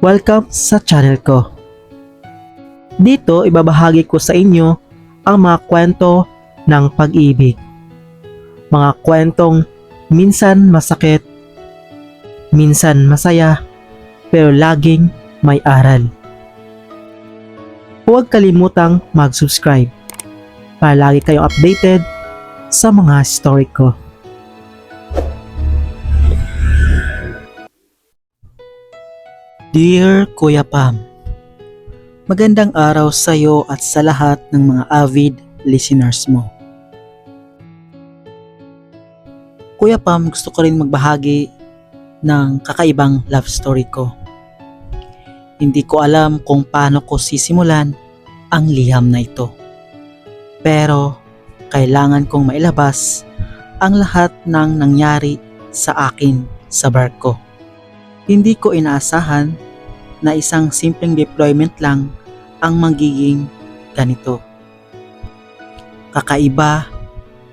Welcome sa channel ko. Dito ibabahagi ko sa inyo ang mga kwento ng pag-ibig. Mga kwentong minsan masakit, minsan masaya, pero laging may aral. Huwag kalimutang mag-subscribe para lagi kayong updated sa mga story ko. Dear Kuya Pam, Magandang araw sa iyo at sa lahat ng mga avid listeners mo. Kuya Pam, gusto ko rin magbahagi ng kakaibang love story ko. Hindi ko alam kung paano ko sisimulan ang liham na ito. Pero kailangan kong mailabas ang lahat ng nangyari sa akin sa barko. Hindi ko inaasahan na isang simpleng deployment lang ang magiging ganito. Kakaiba,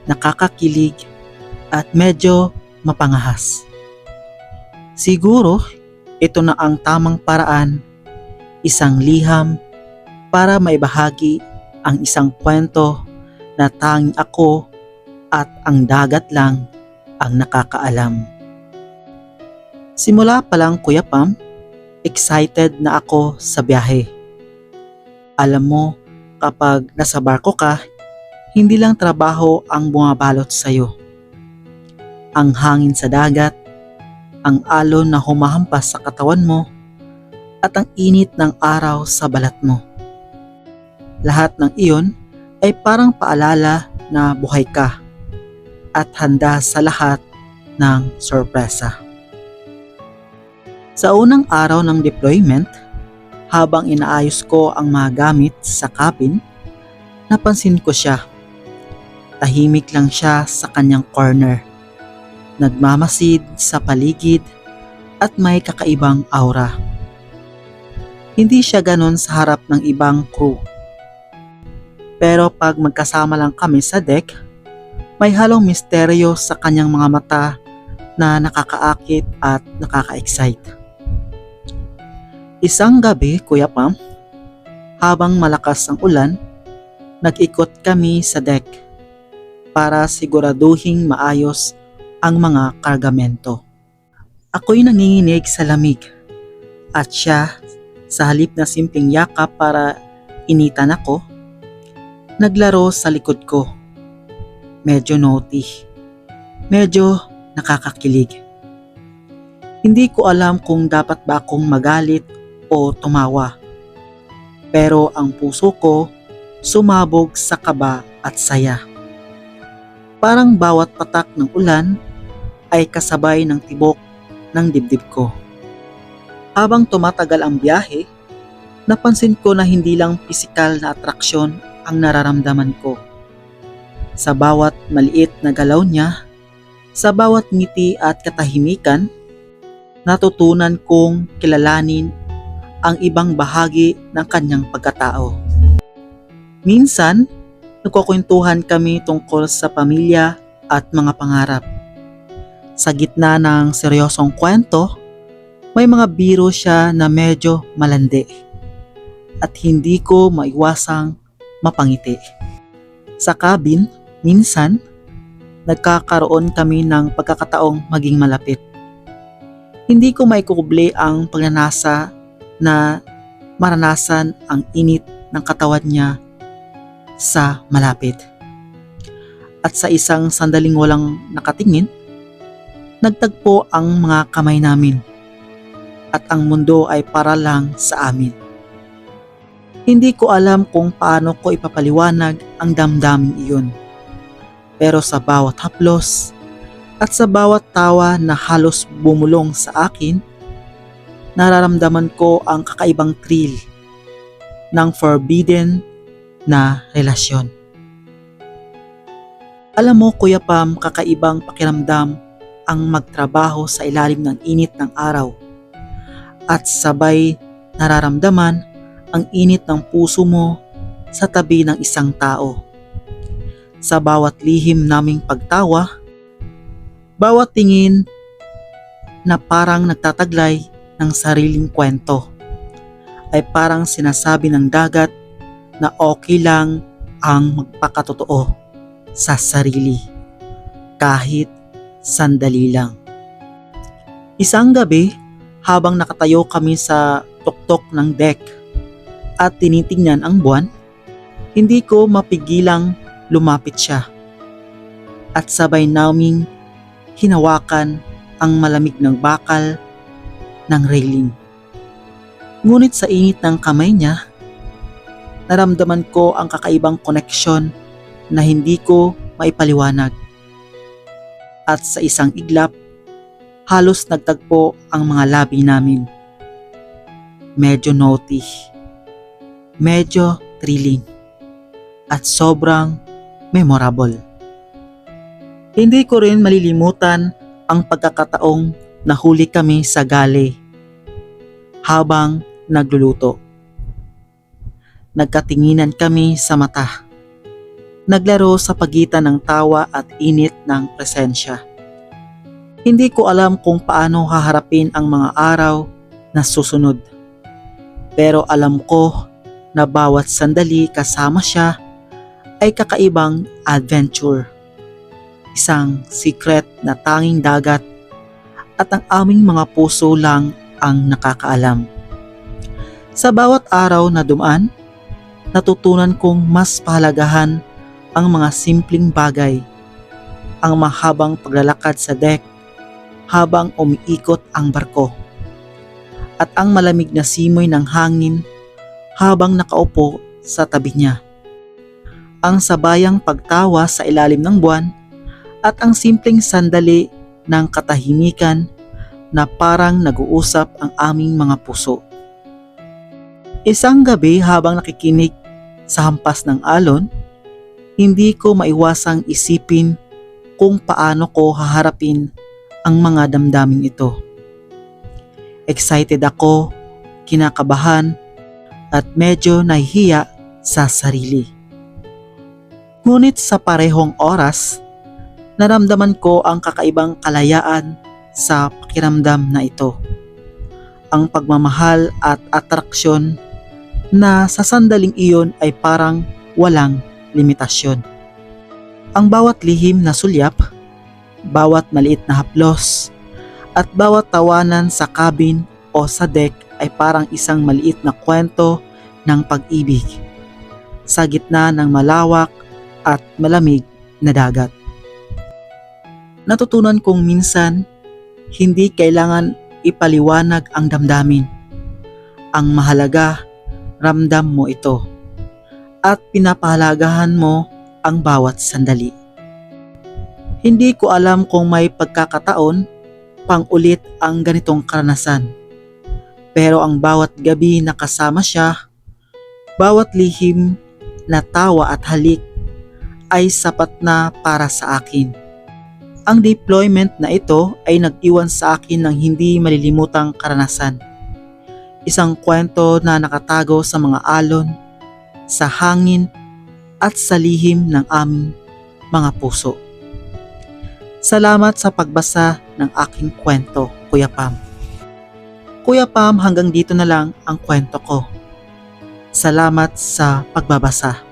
nakakakilig, at medyo mapangahas. Siguro, ito na ang tamang paraan, isang liham para maibahagi ang isang kwento na tanging ako at ang dagat lang ang nakakaalam. Simula pa lang Kuya Pam, excited na ako sa biyahe. Alam mo, kapag nasa barko ka, hindi lang trabaho ang bumabalot sa'yo. Ang hangin sa dagat, ang alon na humahampas sa katawan mo, at ang init ng araw sa balat mo. Lahat ng iyon ay parang paalala na buhay ka at handa sa lahat ng sorpresa. Sa unang araw ng deployment, habang inaayos ko ang mga gamit sa cabin, napansin ko siya. Tahimik lang siya sa kanyang corner. Nagmamasid sa paligid at may kakaibang aura. Hindi siya ganon sa harap ng ibang crew. Pero pag magkasama lang kami sa deck, may halong misteryo sa kanyang mga mata na nakakaakit at nakaka-excite. Isang gabi, Kuya Pam, habang malakas ang ulan, nag-ikot kami sa deck para siguraduhing maayos ang mga kargamento. Ako'y nanginginig sa lamig at siya sa halip na simpleng yakap para initan ako, naglaro sa likod ko. Medyo naughty, medyo nakakakilig. Hindi ko alam kung dapat ba akong magalit o tumawa. Pero ang puso ko sumabog sa kaba at saya. Parang bawat patak ng ulan ay kasabay ng tibok ng dibdib ko. Habang tumatagal ang biyahe, napansin ko na hindi lang pisikal na atraksyon ang nararamdaman ko. Sa bawat maliit na galaw niya, sa bawat ngiti at katahimikan, natutunan kong kilalanin ang ibang bahagi ng kanyang pagkatao. Minsan, nagkukwentuhan kami tungkol sa pamilya at mga pangarap. Sa gitna ng seryosong kwento, may mga biro siya na medyo malandi at hindi ko maiwasang mapangiti. Sa cabin, minsan, nagkakaroon kami ng pagkakataong maging malapit. Hindi ko maikukuble ang pagnanasa na maranasan ang init ng katawan niya sa malapit. At sa isang sandaling walang nakatingin, nagtagpo ang mga kamay namin at ang mundo ay para lang sa amin. Hindi ko alam kung paano ko ipapaliwanag ang damdaming iyon. Pero sa bawat haplos at sa bawat tawa na halos bumulong sa akin, nararamdaman ko ang kakaibang thrill ng forbidden na relasyon. Alam mo Kuya Pam, kakaibang pakiramdam ang magtrabaho sa ilalim ng init ng araw at sabay nararamdaman ang init ng puso mo sa tabi ng isang tao. Sa bawat lihim naming pagtawa, bawat tingin na parang nagtataglay ng sariling kwento. ay parang sinasabi ng dagat na okay lang ang magpakatotoo sa sarili kahit sandali lang. Isang gabi, habang nakatayo kami sa tuktok ng deck at tinitingnan ang buwan, hindi ko mapigilang lumapit siya. At sabay naming hinawakan ang malamig ng bakal ng railing. Ngunit sa init ng kamay niya, naramdaman ko ang kakaibang koneksyon na hindi ko maipaliwanag. At sa isang iglap, halos nagtagpo ang mga labi namin. Medyo naughty, medyo thrilling, at sobrang memorable. Hindi ko rin malilimutan ang pagkakataong nahuli kami sa gale habang nagluluto. Nagkatinginan kami sa mata. Naglaro sa pagitan ng tawa at init ng presensya. Hindi ko alam kung paano haharapin ang mga araw na susunod. Pero alam ko na bawat sandali kasama siya ay kakaibang adventure. Isang secret na tanging dagat at ang aming mga puso lang ang nakakaalam. Sa bawat araw na dumaan, natutunan kong mas pahalagahan ang mga simpleng bagay. Ang mahabang paglalakad sa deck habang umiikot ang barko. At ang malamig na simoy ng hangin habang nakaupo sa tabi niya. Ang sabayang pagtawa sa ilalim ng buwan at ang simpleng sandali ng katahimikan na parang nag-uusap ang aming mga puso. Isang gabi habang nakikinig sa hampas ng alon, hindi ko maiwasang isipin kung paano ko haharapin ang mga damdaming ito. Excited ako, kinakabahan, at medyo nahihiya sa sarili. Ngunit sa parehong oras, naramdaman ko ang kakaibang kalayaan sa pakiramdam na ito. Ang pagmamahal at atraksyon na sa sandaling iyon ay parang walang limitasyon. Ang bawat lihim na sulyap, bawat maliit na haplos, at bawat tawanan sa cabin o sa deck ay parang isang maliit na kwento ng pag-ibig sa gitna ng malawak at malamig na dagat. Natutunan kong minsan, hindi kailangan ipaliwanag ang damdamin. Ang mahalaga, ramdam mo ito. At pinapahalagahan mo ang bawat sandali. Hindi ko alam kung may pagkakataon pang ulit ang ganitong karanasan. Pero ang bawat gabi na kasama siya, bawat lihim na tawa at halik ay sapat na para sa akin. Ang deployment na ito ay nag-iwan sa akin ng hindi malilimutang karanasan. Isang kwento na nakatago sa mga alon, sa hangin at sa lihim ng aming mga puso. Salamat sa pagbasa ng aking kwento, Kuya Pam. Kuya Pam, hanggang dito na lang ang kwento ko. Salamat sa pagbabasa.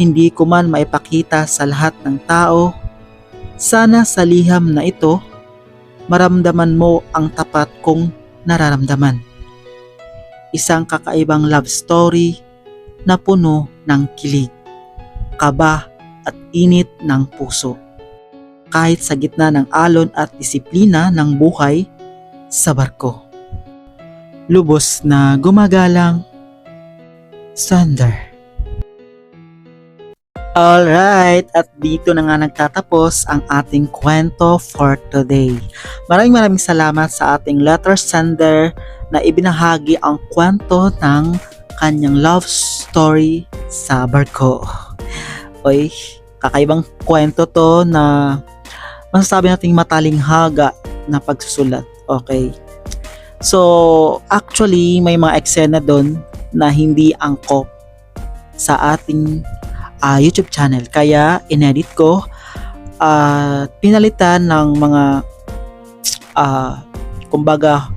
Hindi ko man maipakita sa lahat ng tao sana sa liham na ito, maramdaman mo ang tapat kong nararamdaman. Isang kakaibang love story na puno ng kilig, kaba at init ng puso. Kahit sa gitna ng alon at disiplina ng buhay sa barko. Lubos na gumagalang Thunder. Alright, at dito na nga nagtatapos ang ating kwento for today. Maraming maraming salamat sa ating letter sender na ibinahagi ang kwento ng kanyang love story sa barko. Oy, kakaibang kwento to na masasabi nating matalinghaga na pagsusulat. Okay. So, actually, may mga eksena doon na hindi angkop sa ating uh, YouTube channel. Kaya inedit ko at uh, pinalitan ng mga uh, kumbaga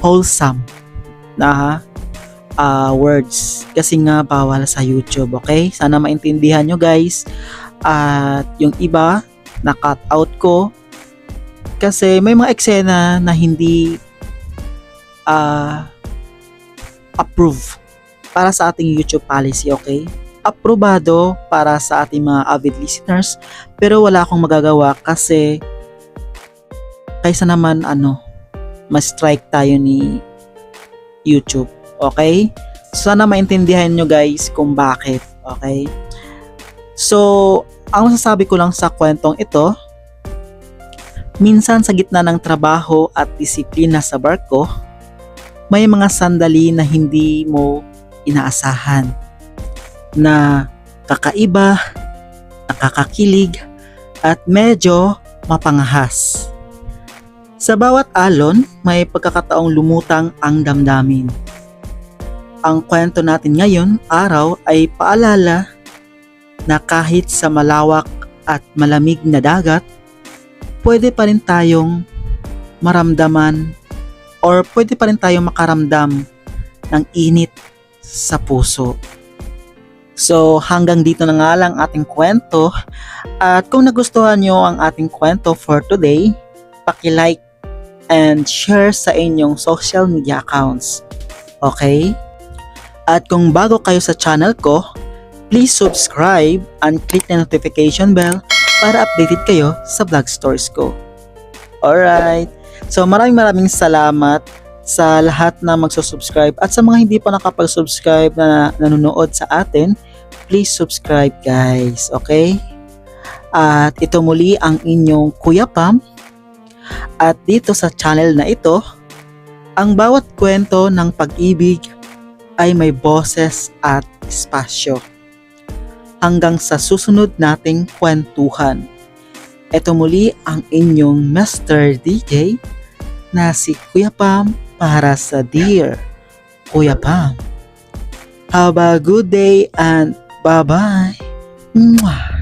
wholesome na ah, words kasi nga bawal sa YouTube, okay? Sana maintindihan nyo guys. At yung iba, na-cut out ko kasi may mga eksena na hindi ah approve para sa ating YouTube policy, okay? Aprobado para sa ating mga avid listeners pero wala akong magagawa kasi kaysa naman ano, ma-strike tayo ni YouTube, okay? Sana maintindihan nyo guys kung bakit, okay? So, ang masasabi ko lang sa kwentong ito, minsan sa gitna ng trabaho at disiplina sa barko, may mga sandali na hindi mo inaasahan na kakaiba, nakakakilig, at medyo mapangahas. Sa bawat alon, may pagkakataong lumutang ang damdamin. Ang kwento natin ngayon, araw, ay paalala na kahit sa malawak at malamig na dagat, pwede pa rin tayong maramdaman or pwede pa rin tayong makaramdam ng init sa puso. So hanggang dito na nga lang ating kwento at kung nagustuhan nyo ang ating kwento for today, paki-like and share sa inyong social media accounts. Okay? At kung bago kayo sa channel ko, please subscribe and click the notification bell para updated kayo sa vlog stories ko. Alright. So maraming maraming salamat sa lahat na magsusubscribe at sa mga hindi pa nakapag-subscribe na nanonood sa atin, please subscribe guys, okay? At ito muli ang inyong Kuya Pam at dito sa channel na ito, ang bawat kwento ng pag-ibig ay may boses at espasyo. Hanggang sa susunod nating kwentuhan. Ito muli ang inyong Master DJ na si Kuya Pam para sa Dear Kuya Pam. Have a good day and Bye bye. Mua.